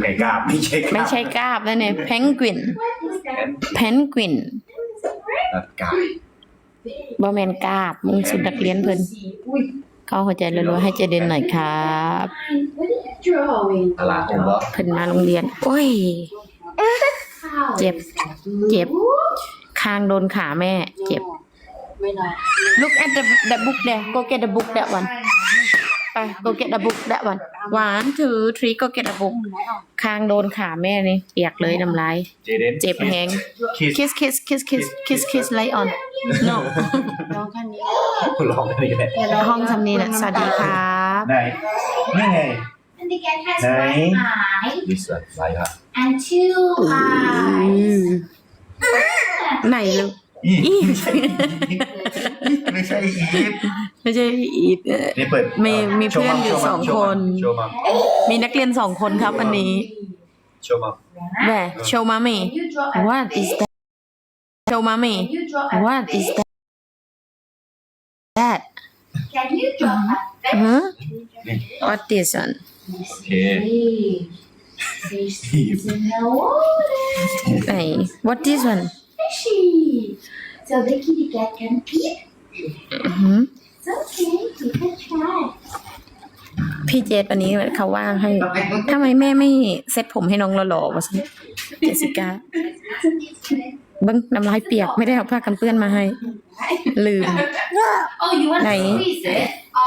ไก่กาบไม่ใช่กาบไม่ใช่กาบนะเนี่ยเพนกวินเพนกวินตัดกาบ บ่แมนกาบมึงสุดนักเรียนเพิ่นเข้าหัวใจรัวๆให้เจเดนหน่อยครับตลาเพิ่นมาโรงเรียน โอ้ย เจ็บ เจ็บ คางโดนขาแม่ เจ็บ Look at the the book there. Go get the book that one. ไปก็เกตดับบุกดะวันหวานถือทรีก็เกตดับบุกคางโดนขาแม่นี่เปียกเลยน้ำลายเจ็บแหง kiss kiss kiss kiss kiss kiss l i g h on no ลองแค่นี้ร้องแค่นี้แหละห้องสำนีนะสวัสดีครับไหนนี่ไหนไห the cat has one eye. This one, right? And two eyes. ไหนลูกไหนใช่ไม่ใช่อีฟ ไม่ใช่อีเปิดมีมีเพื่อนอยู่สองคนมีนักเรียนสองคนครับอันนี้โชมัแหวโชว์มามี่ what is that โชว์มามี่ what is that that huh what is one โอเคไหน what this one เจ้าได้กินแกะกันพี Mm-hmm. พี่เจตวันนี้เขาว่างให้ทำไมแม่ไม่เซ็ตผมให้น้องหล่อๆวะสิเจสิก้าบังน้ำลายเปียกไม่ได้เอาผ้ากันเปื้อนมาให้ ลืมไหน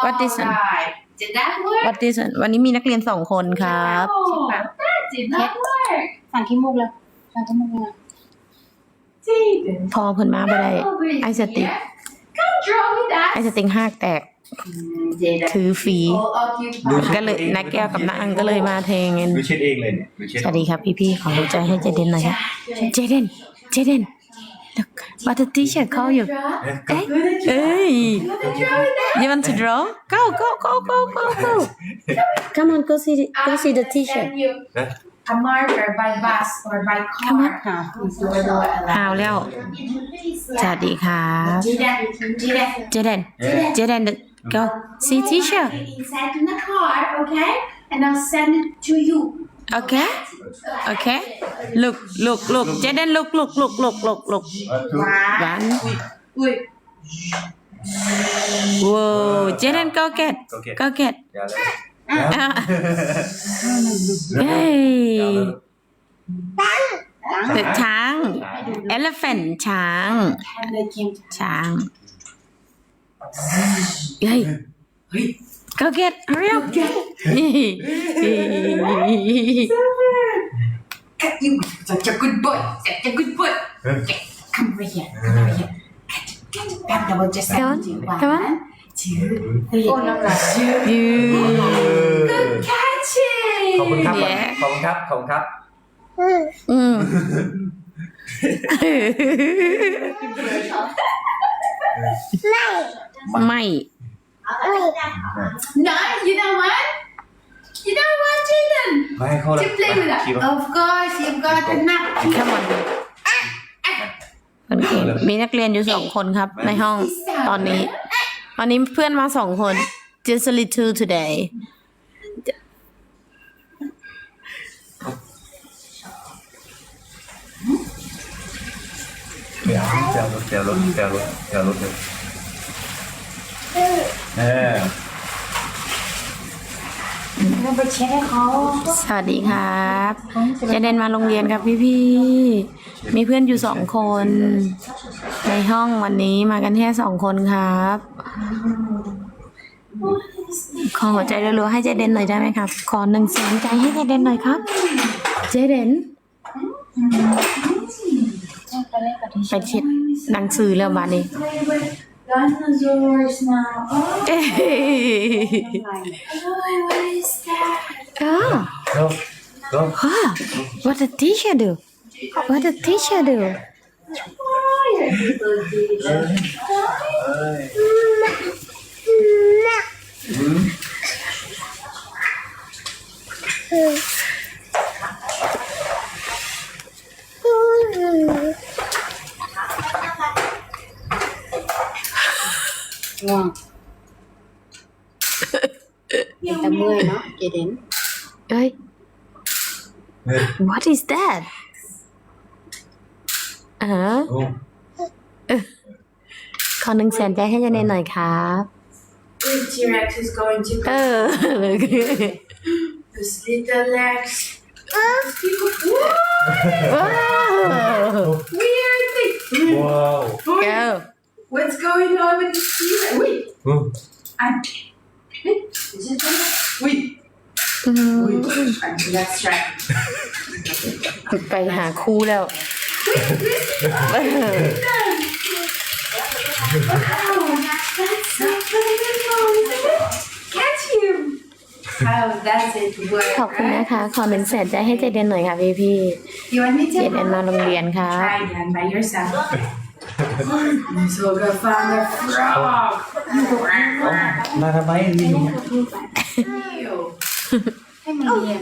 วัดดิสันวัดดิสันวันนี้มีนักเรียนสองคนครับสั่งขี้มุกเลยสั่งขี้มูกเลยพอเพิ่นมาบ่ได้ไอสติ ไอ้สติงห้าแตก ถือฝีก็เลยนักแก้วกับนักอังก็เลยมาแทงกันดูเช็ดเองเลยเนี่ยดูเช็ดสวัสดีครับพี่ๆขอรู้ใจให้เจเดนหน่อยครับเจเดนเจเดน Look, what the teacher call you? Hey, hey. You want to draw? Go, go, go, go, go, go. Come on, go see, the, go see the teacher. a marker by bus or by car ค่ะข่าวแล้วสวัสดีครับจีแดนจีแดนจีแดนจีแดน go see teacher inside in the car okay and I'll send it to you okay okay look look look จีแดน look look look look look look one wow จีแดน go get go get Yay. ตึกช้าง elephant. ช้าง They came go get hurry up. Cut you. Such a good boy. Such a good boy. Okay, come over here. Come over here. Cut. It, cut it. Back double just Come on, come on. จืดโอ้น้ำลายจืดยืดแคชชี่ขอบคุณครับแย่ ขอบคุณครับขอบคุณครับ อืมไม่ No you don't want you don't want chicken ไม่ให้เข้าเลย to play with that คิดว่า of course you've got the napkin ทั้งหมดโอเคมีนักเรียนอยู่สองคนครับ ในห้องตอนนี้ วันนี้เพื่อนมาสองคน just a little today เดี๋ยวเดี๋ยวเดี๋ยวเดี๋ยวเเดี๋ย สวัสดีครับเจเดนมาโรงเรียนครับพี่พี่มีเพื่อนอยู่สองคน ในห้องวันนี้มากันแค่สองคนครับขอหัวใจรัวๆให้เจเดนหน่อยได้ไหมครับ ขอหนึ่งแสนใจให้เจเดนหน่อยครับ เจเดนไปเช็ดหนังสือแล้วบ้านิ Dinosaurs now. Oh, hey. oh what is that? Oh, Go. Go. What did teacher do? What did teacher do? Hmm? Hmm? ง่วงเป็นแต่เมื่อยเนาะเจเดน เอ้ย what is that อะอขอหนึ่งแสนใจให้เจเดนหน่อยครับ Big T-Rex is going to go this little Lex Whoa! ว้าว Weird thing. ว้า Go. What's going on with the T-Rex? Wait. อืม I'm... Wait. Is it going Wait. Wait. Let's try. ไปหาคู่แล้ว Oh, that's so beautiful, isn't it? Catch him. How does it work? ขอบคุณ right? นะคะขอหนึ่งแสนใจให้เจเดนหน่อยค่ะพี่พี่ You want me ๆเจ to? เดนมาโรงเรียนค่ะ Try again by yourself. Let's go go find the frog. มาทำไมลิง Ew. ให้มันเรียน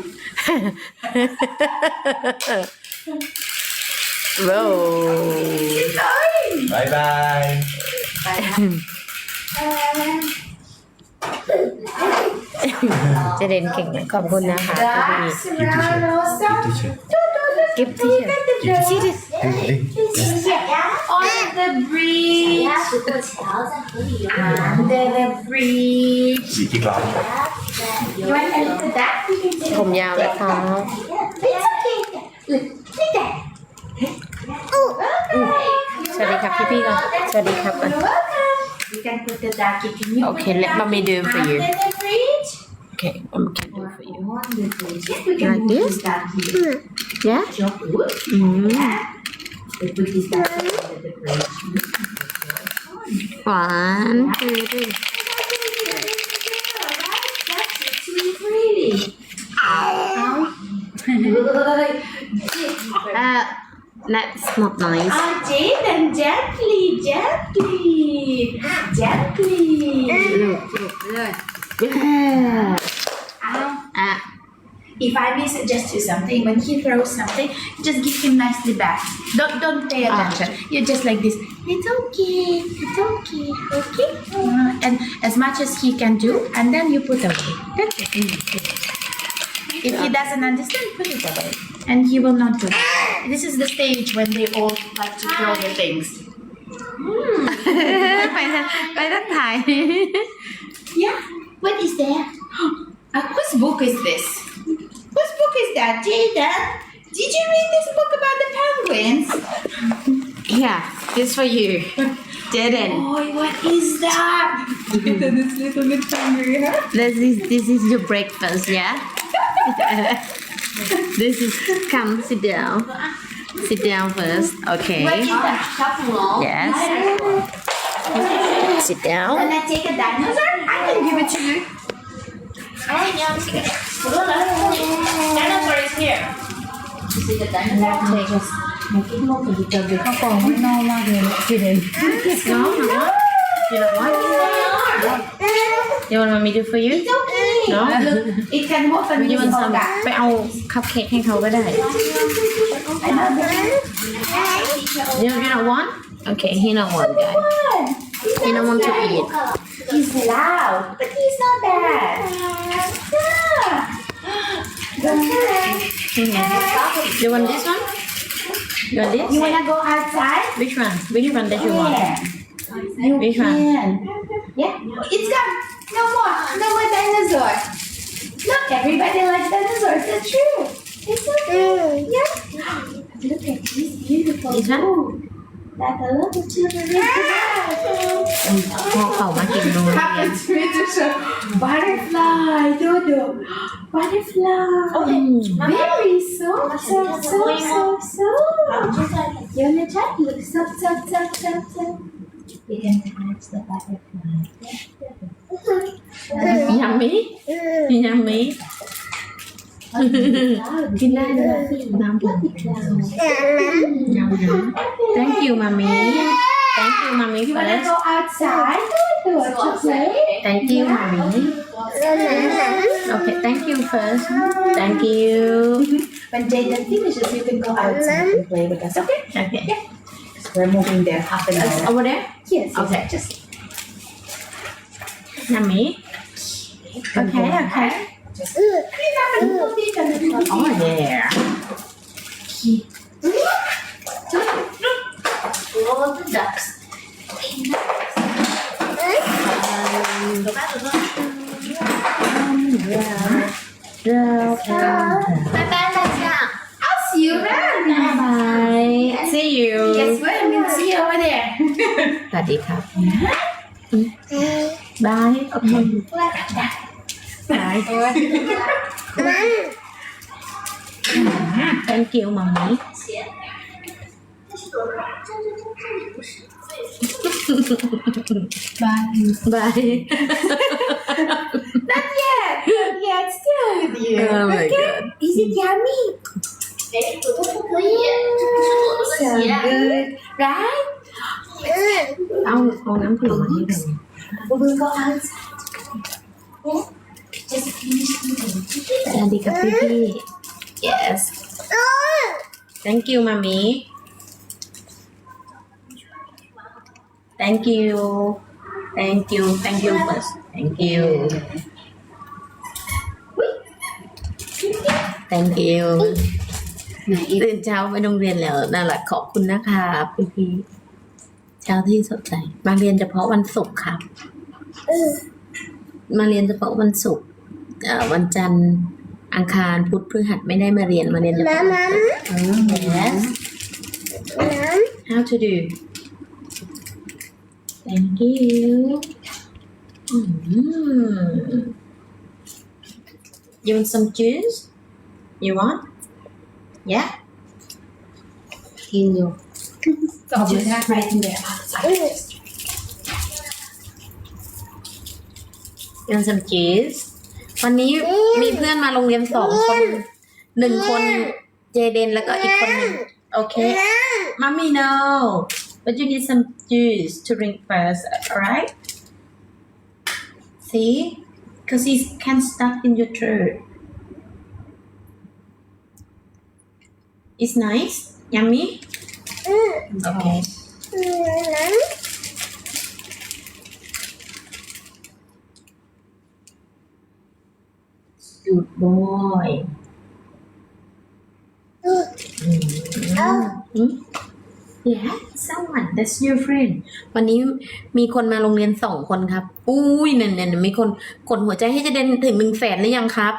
ว้าวบายบายเจเดนเก่งนะขอบคุณนะคะพี่พี่ Serrano, ที่เชื่อกิฟต์ที่เชื่อเฮ้ยเฮ้ย on the bridge under the bridge สีที่กลาง you want a little duck ผมยาวนะคะ it's okay look look that สวัสดีครับพี่พี่ก่อนสวัสดีครับ you can put the duck you can you okay let mommy do for you under the bridge okay mommy can do for you under the bridge we can like this yeah mm. Mm. we put this duck here the bridge. หวานคือ That's too pretty. uh that's not nice Ah, Jaden, gently, gently, gently. look look look yeah Ow. อะ If I may suggest you something, when he throws something, just give him nicely back. Don't don't pay ah, attention. Okay. You're just like this. It's okay. It's okay. Okay. Uh-huh. And as much as he can do, and then you put away. That's it. Mm. If he doesn't understand, put it away, and he will not do. It. This is the stage when they all like to throw their things. Hmm. By, that, by that time. yeah. What is that? Whose book is this? Whose book is that, Jaden? Did you read this book about the penguins? yeah this for you Jaden Oh, what is that? Jaden is a little bit hungry, huh? this is this is your breakfast yeah this is come sit down sit down first okay What is that? Yes sit down Can I take a dinosaur? I can give it to you. I am. Dinosaur is here. This is the dinosaur. Make it look a little bit. ข้าวกล่องไม่นอกมากเลยพี่เดน No, no. you know what you want me to do for you It's okay. No? Look, it can walk and you you want can some ไปเอาคัพเค้กให้เขาก็ได้ you you don't want okay he don't want guys he don't want to eat He's loud, but he's not bad. You want this one you want this You wanna go outside? which one which one that you want Yeah. You Which one? can. Yeah. It's gone. No more. No more dinosaur. Look, everybody likes dinosaurs. That's true. It's okay. Mm. Yeah. Look at this beautiful This one? Food that a lot of children like to have. พ่อเขามากินโรงเรียน Happens to me to show butterfly, Dodo. Butterfly. Very soft, soft, soft, soft, soft. You wanna try? Look, soft, soft, soft, soft, soft. You can touch the butterfly. ยัมมี่ยัมมี่ กินได้เลยน้ำผมน้ำน้ำ thank you มามี thank you มามี You wanna first go outside? Dodo, to play? thank you มามี okay thank you first thank you When Jaden finishes, you can go outside and play with us. Okay? okay We're moving there half an hour. over there Yes. Okay. Just ยัมมี่ okay okay Just clean up a little bit and then oh there Okay. All the ducks. Bye bye, Lisa. I'll see you around. Bye bye. See you. Yes, wait a minute. See you over there. สวัสดีครับ บายโอเคบาย thank you มัมมี่ See ya. Bye. บาย Not yet. Not yet. Still with you. oh my god Is it yummy? 哎，我都不可以，这不是我们的 So 鞋。 good, right? เอาเอาน้ำผลไม้ให้ดู We will go outside. Yeah. Just finish eating. สวัสดีครับพี่พี่ yes thank you ม Thank you thank you thank you first thank you thank you ตื่นเช้าไปโรงเรียนแล้วน่ารักขอบคุณนะคะพี่พี่เช้าที่สดใสมาเรียนเฉพาะวันศุกร์ครับมาเรียนเฉพาะวันศุกร์เอ่อวันจันทร์อังคารพุธพฤหัสไม่ได้มาเรียนมาเรียนเฉพาะวันศุกร์อืม yes how to do thank you อืม you want some juice you want yeah กินอยู่ Just right in there outside. you want some juice วันนี้มีเพื่อนมาโรงเรียนสองคนหนึ่งคนเจเดนแล้วก็อีกคนหนึ่งโอเค Mommy, no. But you need some juice to drink first, alright? See? Because it can stuck in your throat. It's nice? Yummy? Mm. Okay. Mm. Good boy. Mm. mm. Oh. Hmm? Yeah, someone. That's your friend. วันนี้มีคนมาโรงเรียนสองคนครับ อุ้ยเนี่ยเนี่ยเนี่ยมีคนกดหัวใจให้เจะเดนถึงหนึ่งแสนหรือยังครับ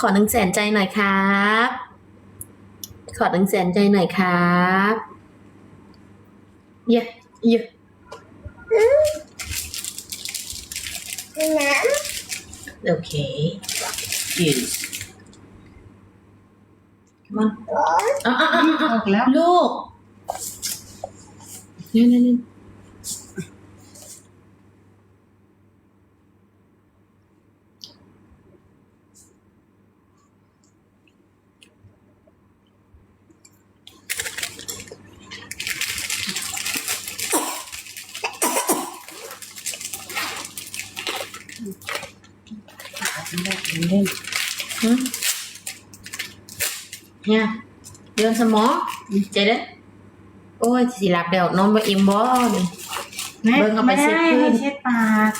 ขอหนึ่งแสนใจหน่อยครับ ขอหนึ่งแสนใจหน่อยครับเยอะเยอะโอเค yes come on อะอะอะอะออกแล้วลูก นี่นี่นี่หึเนี่ยเดิ โอ้ยสิหลับเดี๋ยวนอนบ่อิ่มบ่นี่เบิ่งเอาไปเช็ดพื้นเช็ดปาก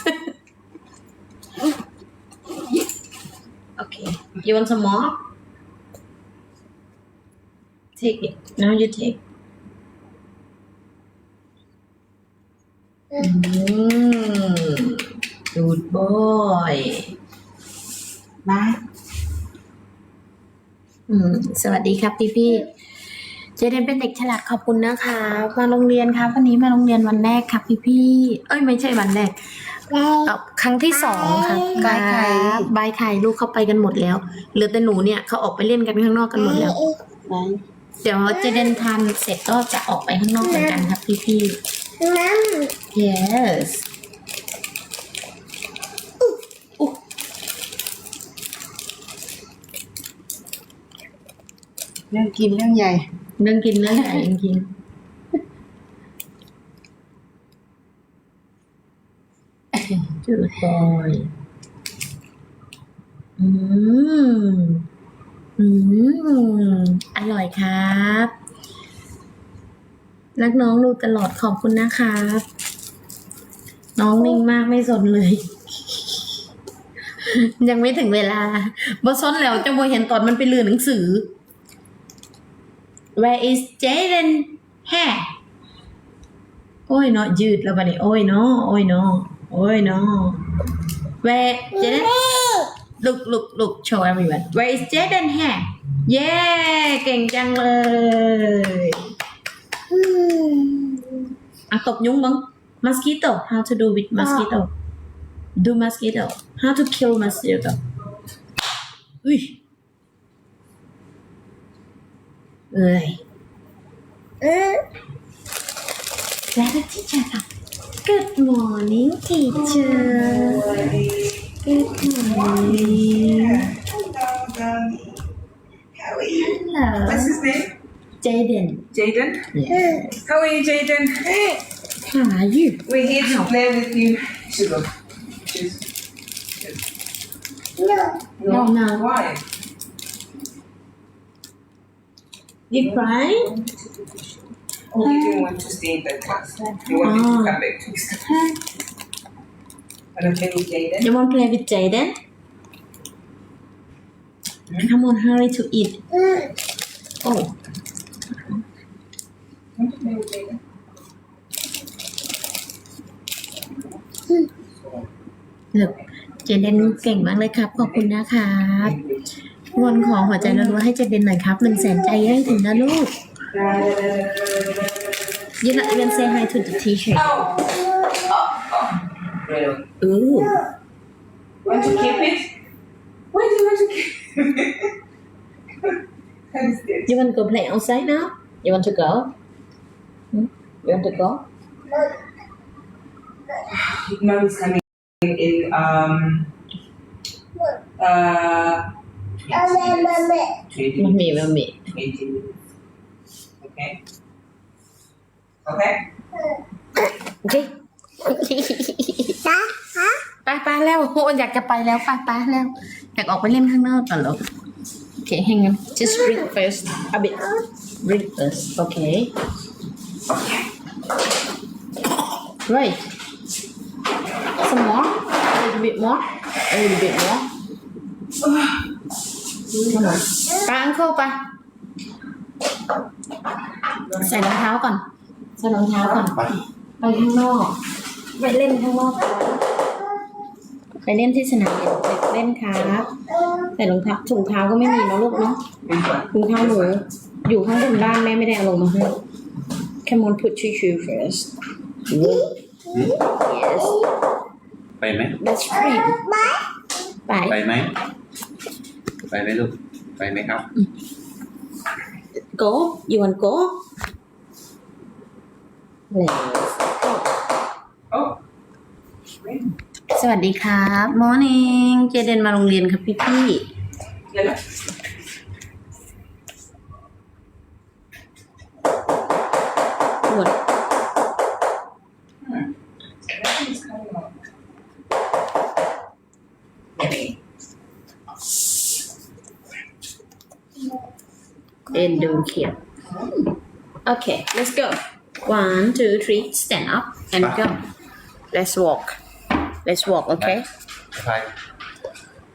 โอเค you want some more take it now you take อืม good boy บายอืม สวัสดีครับพี่พี่ๆ เจเดนเป็นเด็กฉลาดขอบคุณนะคะมาโรงเรียนครับวันนี้มาโรงเรียนวันแรกครับพี่พี่ๆเอ้ยไม่ใช่วันแรกเอ่อครั้งที่สองครับบายไข่ครับบายไข่ลูกเข้าไปกันหมดแล้วเหลือแต่หนูเนี่ยเขาออกไปเล่นกันข้างนอกกันหมดแล้วไหนเดี๋ยวเจเดนทานเสร็จก็จะออกไปข้างนอกเหมือนกันครับพี่พี่ๆ yes เรื่องกินเรื่องใหญ่ เรื่องกินเรื่องใหญ่จริงๆจุดบอยอืม อืม อร่อยครับ รักน้องดูตลอดขอบคุณนะครับ น้องนิ่งมากไม่สนเลย ยังไม่ถึงเวลาบ่ซนแล้วจะบ่เห็นตอนมันไปเลือนหนังสือ where is Jaden hair โอ้ยเนาะยืดแล้วบัดนี้โอ้ยเนาะโอ้ยเนาะโอ้ยเนาะ where Jaden look look look show everyone where is Jaden hair เย้เก่งจังเลยอ่ะตบยุงมั้ง mosquito how to do with mosquito do mosquito how to kill mosquito อุ้ย người Better teacher. Good morning, teacher. Good morning. How are you? Hello. What's his name? Jaden. Jaden? Yes. How are you, Jaden? How are you? We're here to play with you. Sugar. No. No. No. Why? You cry Oh, you didn't want to stay in that class. You wanted Ah. to come back to school. Wanna play with Jaden? You want to play with Jaden Come on hurry to eat Oh Want to play with Jaden? เลือกเจเดนเก่งมากเลยครับ ขอบคุณนะครับ วอนขอหัวใจรัวๆให้เจเดนหน่อยครับหนึ่งแสนใจให้ถึงนะลูก You not even say hi to the teacher Oh. Oh, oh. Really? Ooh Want to keep it? Why do you want to keep it? What is this? You want to go play outside now You want to go Hmm? You want to go Mom is coming in um uh 20 minutes. มันมีมันมี20 minutes. Okay? Okay? โอเคไปไปแล้วโอ้อยากจะไปแล้วไปไปแล้วอยากออกไปเล่นข้างนอกก่อนหรอโอเค hang on just breathe first a bit breathe first okay right some more a little bit more a little bit more come on ไปอังเข้าไป ใส่รองเท้าก่อน ใส่รองเท้าก่อน ไปไปข้างนอก ไปเล่นข้างนอกก่อนไปเล่นที่สนามเด็กเล่นครับใส่รองเท้าถุงเท้าก็ไม่มีเนอะลูกเนาะ Which one? ถุงเท้าหนูอยู่ข้างบนบ้านแม่ไม่ได้เอาลงมาให้ Come on put your shoe first yes ไปไหม that's right ไป ไปไหม ไปไหมลูก ไปไหมครับ go you want go let's go Oh. สวัสดีครับ morning เจเดนมาโรงเรียนครับพี่พี่ Yellow. ปวด Nothing's coming out. Okay. เอ็นดูเขียน okay let's go one two three stand up and go let's walk let's walk okay ไป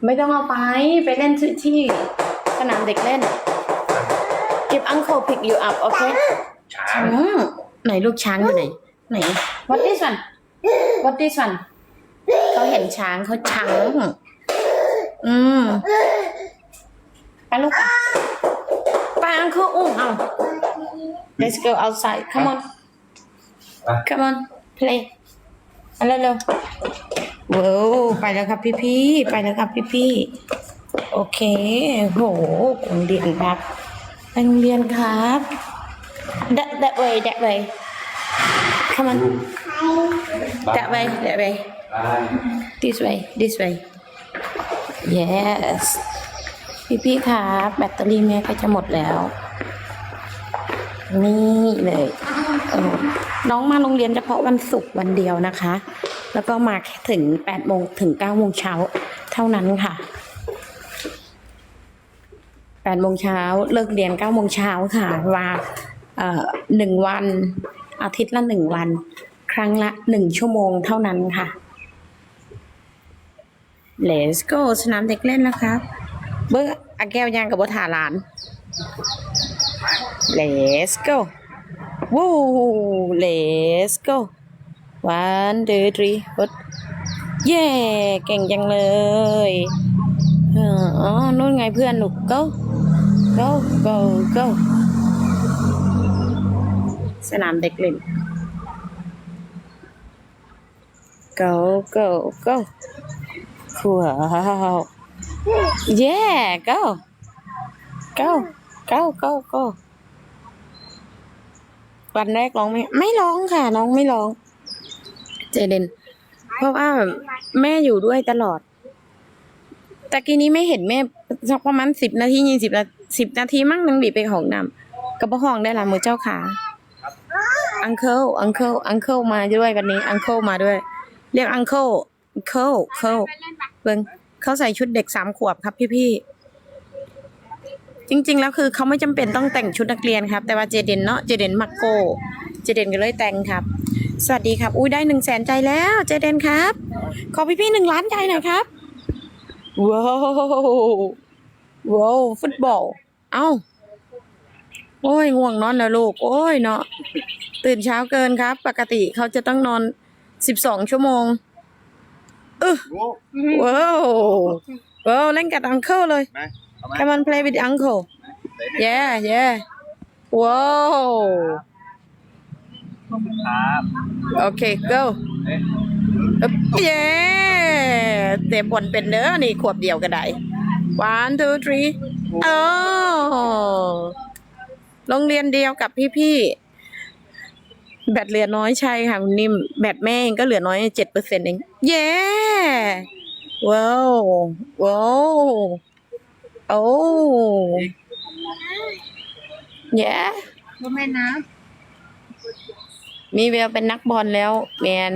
ไม่ต้องเอาไป ไปเล่นที่ที่สนามเด็กเล่น Give uncle pick you up okay ช้าช้างไหนลูกช้างอยู่ไหน ไหน what this one what this one เขาเห็นช้างเขาช้างอืมไปลูกไป ไป uncle อุ้มเอา let's go outside come on come on play เอาเร็วๆว้าวไปแล้วครับพี่พี่ๆไปแล้วครับพี่พี่ๆโอเคโหโรงเรียนครับไปโรงเรียนครับ that that way that way come on that way that way ไป this way this way yes พี่พี่ครับแบตเตอรี่แม่ก็จะหมดแล้ว นี่เลยเออน้องมาโรงเรียนเฉพาะวันศุกร์วันเดียวนะคะ แล้วก็มาแค่ถึงแปดโมงถึงเก้าโมงเช้าเท่านั้นค่ะแปดโมงเช้าเลิกเรียนเก้าโมงเช้าค่ะว่าเอ่อหนึ่งวันอาทิตย์ละหนึ่งวัน ครั้งละหนึ่งชั่วโมงเท่านั้นค่ะ Let's go สนามเด็กเล่นนะคะ เบิ้งอาแก้วยางกับบัถาหลาน let's go Woo let's go one two three ฟดเย้เก่งจังเลยอ๋อนู่นไงเพื่อนหนุก go go go go สนามเด็กเล่น go go go ว้าว yeah go go go go go วันแรกร้องไหมไม่ร้องค่ะ น้องไม่ร้อง เจเดนเพราะว่าแม่อยู่ด้วยตลอด แต่กี้นี้ไม่เห็นแม่สักประมาณสิบนาทียี่สิบนาสิบนาทีมั้งนังบีไปของน้ำกับพ่อห้องได้ละมือเจ้าขาอังเคิลอังเคิลอังเคิลมาด้วยวันนี้ อังเคิลมาด้วย เรียกอังเคิลเคิลเคิลเบิ่ง เขาใส่ชุดเด็กสามขวบครับพี่ๆจริง ๆ แล้วคือเขาไม่จำเป็นต้องแต่งชุดนักเรียนครับ แต่ว่าเจเดนเนาะเจเดนมักโกเจเดนก็เลยแต่งครับ สวัสดีครับ อุ้ยได้หนึ่งแสนใจแล้วเจเดนครับ ขอพี่ๆหนึ่งล้านใจหน่อยครับว้าวว้าวฟุตบอล เอ้า โอ้ยง่วงนอนแล้วลูก โอ้ยเนาะตื่นเช้าเกินครับ ปกติเขาจะต้องนอนสิบสองชั่วโมง เออว้าวว้าวเล่นกับอังเคิลเลย Come on play with uncle yeah yeah ว้าวโอเค go อึ๊บเย้เตะบอลเป็นเด้อนี่ขวบเดียวก็ได้ one two three โอ้โรงเรียนเดียวกับพี่ๆ แบตเหลือน้อยใช่ค่ะคุณนิ่ม แบตแม่เองก็เหลือน้อยเจ็ดเปอร์เซ็นต์เอง เย้ ว้าว ว้าว โอ้เย้รู้แม่น้มีแววเป็นนักบอลแล้วแมน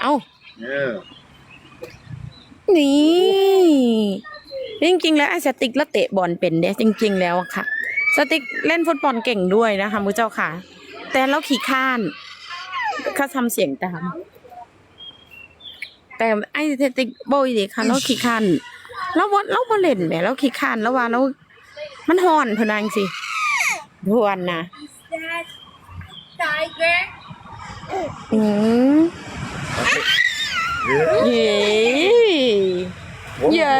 เอ้าเออนี่จริงๆ แล้วไอ้สติ๊กแล้วเตะบอลเป็นเนี่ยจริง ๆ แล้วอะค่ะ สติ๊กเล่นฟุตบอลเก่งด้วยนะคะมือเจ้าค่ะ แต่เราขี้ข้านเขาทำเสียงตามแต่ไอ้สติ๊กโบยดิค่ะเราขี้ข้านเราบอเราบอเล่นแหมเราขี้ข้านแล้วว่าเรา มันห่อนเพนนังสิทวนนะ Tiger. อืมเย้เย้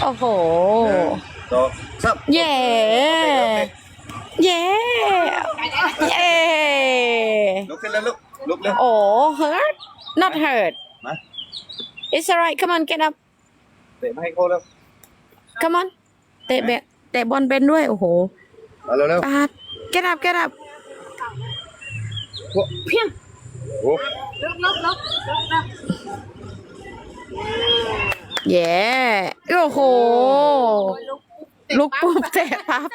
โอ้โหต่อซับเย้ เย้เย้ลุกขึ้นแล้วลุกลุกแล้วโอ้ hurt not hurt มา it's alright come on get up เตะมาให้โค้แล้ว come on เตะแบะเตะบอลเป็นด้วยโอ้โหมาเร็วปาด get up get up ๆโอ้เย้โอ้โหลุกปุ๊บเตะปั๊บ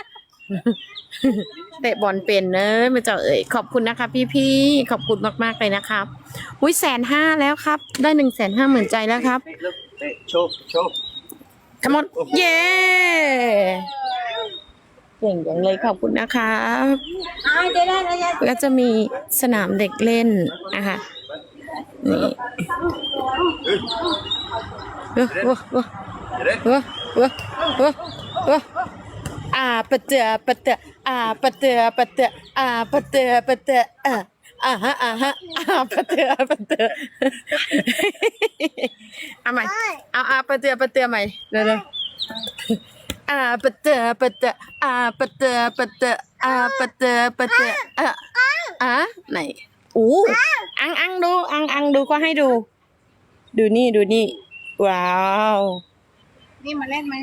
เตะบอลเป็นเนอะมาเจ้าเอ๋ยขอบคุณนะคะ พี่พี่ๆขอบคุณมากๆเลยนะครับอุ้ยแสนห้าแล้วครับ ได้หนึ่งแสนห้าหมื่นใจแล้วครับเตะโชว์โชว์ขมอนเย้เก่งอย่างเลยขอบคุณนะครับก็จะมีสนามเด็กเล่นนะคะนี่เว้อเว้อเว้อเด็กเว้อเว้อเว้อเว้อ อ่าปะเตอปะเตออ่าปะเตอปะเตออ่าปะเตอปะเตออ่าอ่าฮะอ่าฮะอ่าปะเตอปะเตอเอาใหม่เอาอ่าปะเตอปะเตอใหม่เร็วๆอ่าปะเตอปะเตออ่าปะเตอปะเตออ่าปะเตอปะเตออะอะไหนอู้อังอังดูอังอังดูก็ให้ดู ดูนี่ดูนี่ ว้าวำนี่มาเล่นไหม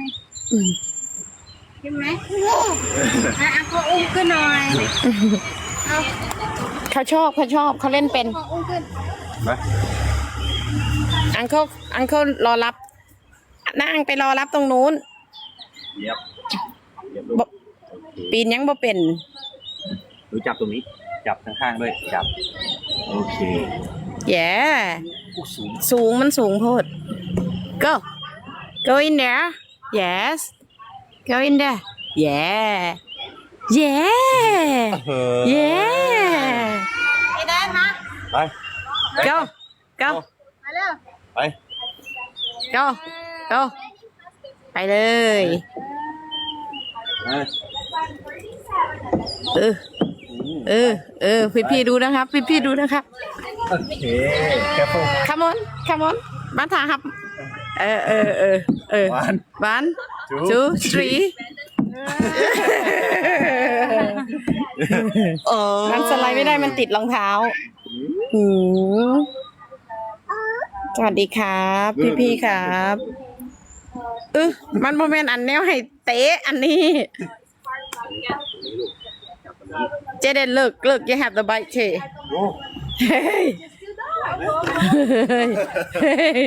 อืมใช่ไหมอะอะก็อุ้มขึ้นหน่อยเขาชอบเขาชอบเขาเล่นเป็นก็อุ้มขึ้นมาอังเคิลอังเคิลรอรับนั่งไปรอรับตรงนู้นเหยียบเหยียบลูบ่กปีนยังบ่เป็นดูจับตรงนี้ จับข้างๆด้วย จับ โอเคแย่กูสูง สูงมันสูงโพด go go in there yes go in there yeah yeah เออ yeah ไอ้ได้มา ไป go go มาเร็วไป go go ไปเลยมาเออเออเออพี่พี่ๆดูนะครับ พี่พี่ๆดูนะครับ โอเคแคปฟู come on come on มาถ่าครับ เออเออเออเออ one one two two three มันสไลด์ไม่ได้มันติดรองเท้าหืมสวัสดีครับ พี่พี่ๆครับเออมันโมเมนต์อันแนวให้เตะอันนี้ เจเดนเลิกเลิก you have the bike เชโอ้เฮ้ยเฮ้ยเฮ้ย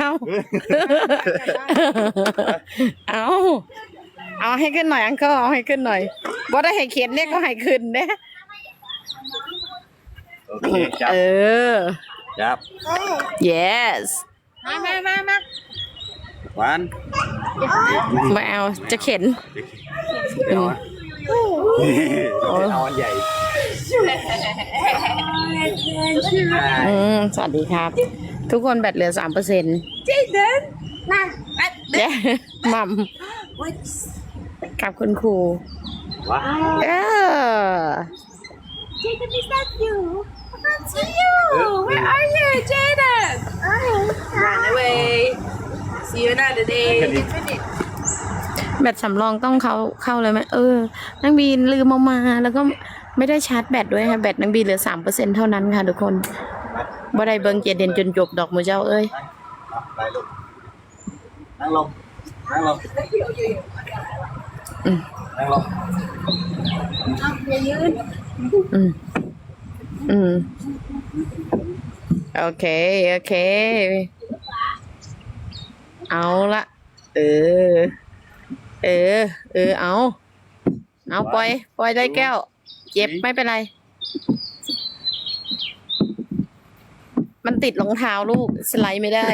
เอาเอาเอาให้ขึ้นหน่อยอังเคิลเอาให้ขึ้นหน่อยบ่ได้ให้เข็นเนี่ยก็ให้ขึ้นเด้โอเคจับเออ จับ yes มามามามาวันไม่เอาจะเข็นเอาอะ เอาอันใหญ่อืมสวัสดีครับ ทุกคนแบตเหลือสามเปอร์เซ็นต์มาเย้มัมกับคุณครูว้าเออ Jaden is that you I can't see you where are you Jaden Run away. See you another day. แบตสำรองต้องเข้าเข้าเลยไหมเออ นังบีนลืมเอามา แล้วก็ไม่ได้ชาร์จแบตด้วยค่ะ แบตนังบีเหลือสามเปอร์เซ็นเท่านั้นค่ะทุกคนบ่ได้เบิงเจเดนจนจบดอกมือเจ้าเอ้ยไปลูกนั่งลงนั่งลงอืมนั่งลงอืมอืมโอเค โอเค เอาละเออ เออ เออ เอา เอาปล่อย ปล่อยได้แก้ว เจ็บไม่เป็นไร มันติดรองเท้าลูก สไลด์ไม่ได้